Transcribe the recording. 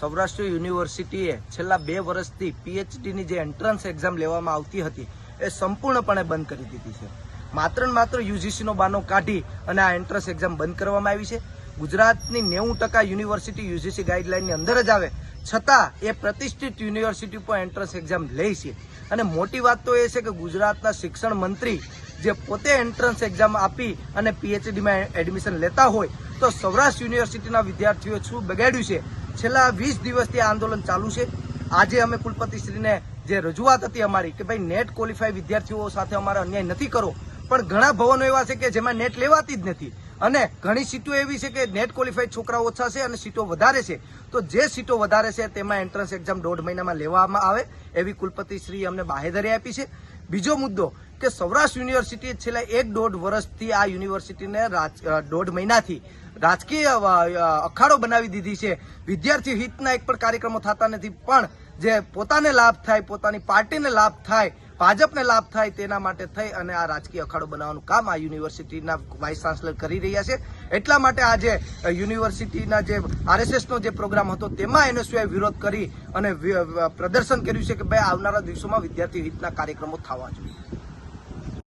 સૌરાષ્ટ્ર યુનિવર્સિટીએ છેલ્લા બે વર્ષથી પીએચડીની જે એન્ટ્રન્સ એક્ઝામ લેવામાં આવતી હતી, એ સંપૂર્ણપણે બંધ કરી દીધી છે. માત્ર ને માત્ર યુજીસીનો બાનો કાઢી અને આ એન્ટ્રન્સ એક્ઝામ બંધ કરવામાં આવી છે. ગુજરાતની નેવું ટકા યુનિવર્સિટી યુજીસી ગાઈડલાઇનની અંદર જ આવે, છતાં એ પ્રતિષ્ઠિત યુનિવર્સિટી પર એન્ટ્રન્સ એક્ઝામ લે છે. અને મોટી વાત તો એ છે કે ગુજરાતના શિક્ષણ મંત્રી જે પોતે એન્ટ્રન્સ એક્ઝામ આપી અને પીએચડીમાં એડમિશન લેતા હોય તો સૌરાષ્ટ્ર યુનિવર્સિટીના વિદ્યાર્થીઓએ શું બગાડ્યું છે. છેલ્લા વીસ દિવસથી આ આંદોલન ચાલુ છે. આજે અમે કુલપતિશ્રીને જે રજૂઆત હતી અમારી કે ભાઈ નેટ ક્વોલિફાય વિદ્યાર્થીઓ સાથે અમારે અન્યાય નથી કરો પણ ઘણા ભવનો એવા છે કે જેમાં નેટ લેવાતી જ નથી. અને ઘણી સીટો એવી છે કે નેટ ક્વોલિફાઈડ છોકરાઓ ઓછા છે અને સીટો વધારે છે. તો જે સીટો વધારે છે તેમાં એન્ટ્રન્સ એક્ઝામ દોઢ મહિનામાં લેવામાં આવે એવી કુલપતિશ્રીએ અમને બાહેધરી આપી છે. બીજો મુદ્દો કે સૌરાષ્ટ્ર યુનિવર્સિટી છેલ્લા એક દોઢ વર્ષથી આ યુનિવર્સિટીને દોઢ મહિનાથી રાજકીય અખાડો બનાવી દીધી છે. વિદ્યાર્થી હિતના એક પણ કાર્યક્રમો થતા નથી. પણ જે પોતાને લાભ થાય, પોતાની પાર્ટીને લાભ થાય ભાજપને લાભ થાય તેના માટે થઈ અને આ રાજકીય અખાડો બનાવવાનું કામ આ યુનિવર્સિટીના વાઇસ ચાન્સલર કરી રહ્યા છે. એટલા માટે આજે યુનિવર્સિટીના જે આરએસએસનો જે પ્રોગ્રામ હતો તેમાં એનએસયુઆઈ વિરોધ કરી અને પ્રદર્શન કર્યું છે કે ભાઈ આવનારા દિવસોમાં વિદ્યાર્થી હિતના કાર્યક્રમો થવા જોઈએ.